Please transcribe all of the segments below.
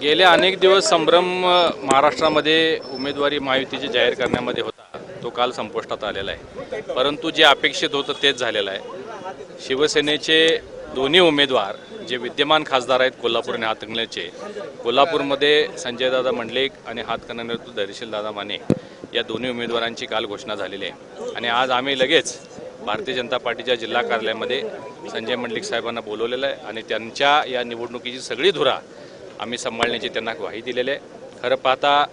गेले अनेक दिवस संभ्रम महाराष्ट्रामध्ये उमेदवारी महायुतीची जाहीर करण्यामध्ये होता. तो काल संपुष्टात आलेला आहे. परंतु जे अपेक्षित होतं तेच झालेलं आहे. शिवसेनेचे दोन्ही उमेदवार जे विद्यमान खासदार आहेत कोल्हापूर आणि हातकणल्याचे कोल्हापूरमध्ये संजयदादा मंडलिक आणि हातकणंगले धैर्यशील दादा माने या दोन्ही उमेदवारांची काल घोषणा झालेली आहे. आणि आज आम्ही लगेच भारतीय जनता पार्टीच्या जिल्हा कार्यालयामध्ये संजय मंडलिक साहेबांना बोलवलेलं आहे आणि त्यांच्या या निवडणुकीची सगळी धुरा आम्ही सांभाळण्याची त्यांना ग्वाही दिलेली आहे. खरं पाहता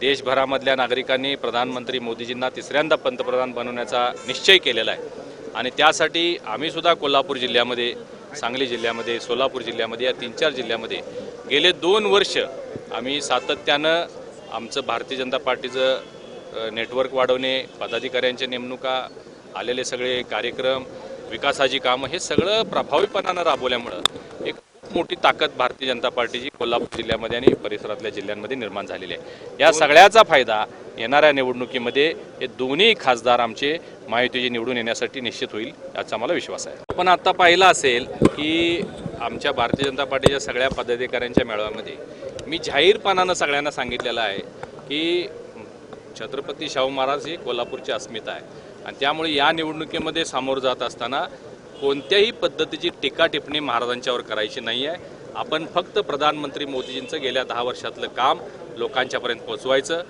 देशभरामधल्या नागरिकांनी प्रधानमंत्री मोदीजींना तिसऱ्यांदा पंतप्रधान बनवण्याचा निश्चय केलेला आहे. आणि त्यासाठी आम्हीसुद्धा कोल्हापूर जिल्ह्यामध्ये सांगली जिल्ह्यामध्ये सोलापूर जिल्ह्यामध्ये या तीन चार जिल्ह्यामध्ये गेले दोन वर्ष आम्ही सातत्यानं आमचं भारतीय जनता पार्टीचं नेटवर्क वाढवणे पदाधिकाऱ्यांच्या नेमणुका आलेले सगळे कार्यक्रम विकासाची कामं हे सगळं प्रभावीपणानं राबवल्यामुळं खूप मोठी ताकद भारतीय जनता पार्टीची कोल्हापूर जिल्ह्यामध्ये आणि परिसरातल्या जिल्ह्यांमध्ये निर्माण झालेली आहे. या सगळ्याचा फायदा येणाऱ्या निवडणुकीमध्ये हे दोन्ही खासदार आमचे महायुतीचे निवडून येण्यासाठी निश्चित होईल याचा मला विश्वास आहे. आपण आता पाहिलं असेल की आमच्या भारतीय जनता पार्टीच्या सगळ्या पदाधिकाऱ्यांच्या मेळाव्यामध्ये मी जाहीरपणानं सगळ्यांना सांगितलेलं आहे की छत्रपती शाहू महाराज ही कोल्हापूरची अस्मिता आहे. आणि त्यामुळे या निवडणुकीमध्ये सामोरं जात असताना कोणत्याही पद्धतीची टीका टिप्पणी महाराजांच्यावर करायची नाही आहे आपण फक्त प्रधानमंत्री मोदीजींचं गेल्या दहा वर्षातलं काम लोकांच्यापर्यंत पोहोचवायचं.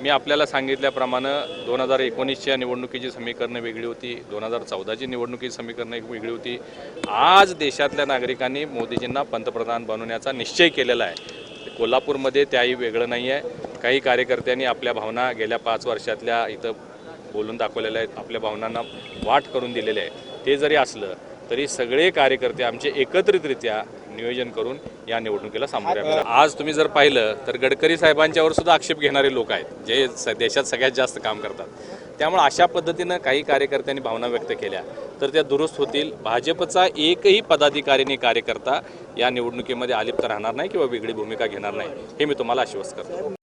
मी आपल्याला सांगितल्याप्रमाणे दोन हजार एकोणीसच्या निवडणुकीची समीकरणं वेगळी होती दोन हजार चौदाची निवडणुकीची समीकरणं एक वेगळी होती. आज देशातल्या नागरिकांनी मोदीजींना पंतप्रधान बनवण्याचा निश्चय केलेला आहे. कोल्हापूरमध्ये त्याही वेगळं नाही आहे काही कार्यकर्त्यांनी आपल्या भावना गेल्या पाच वर्षातल्या इथं बोलून दाखवलेल्या आहेत. आपल्या भावनांना वाट करून दिलेली आहे ते जरी असलं तरी सगळे कार्यकर्ते आमचे एकत्रितरित्या नियोजन करून या निवडणुकीला सामोरे आले. आज तुम्ही जर पाहिलं तर गडकरी साहेबांच्यावर सुद्धा आक्षेप घेणारे लोक आहेत जे देशात सगळ्यात जास्त काम करतात. त्यामुळे अशा पद्धतीनं काही कार्यकर्त्यांनी भावना व्यक्त केल्या तर त्या दुरुस्त होतील. भाजपचा एकही पदाधिकारीनी कार्यकर्ता या निवडणुकीमध्ये अलिप्त राहणार नाही किंवा वेगळी भूमिका घेणार नाही हे मी तुम्हाला आश्वस्त करतो.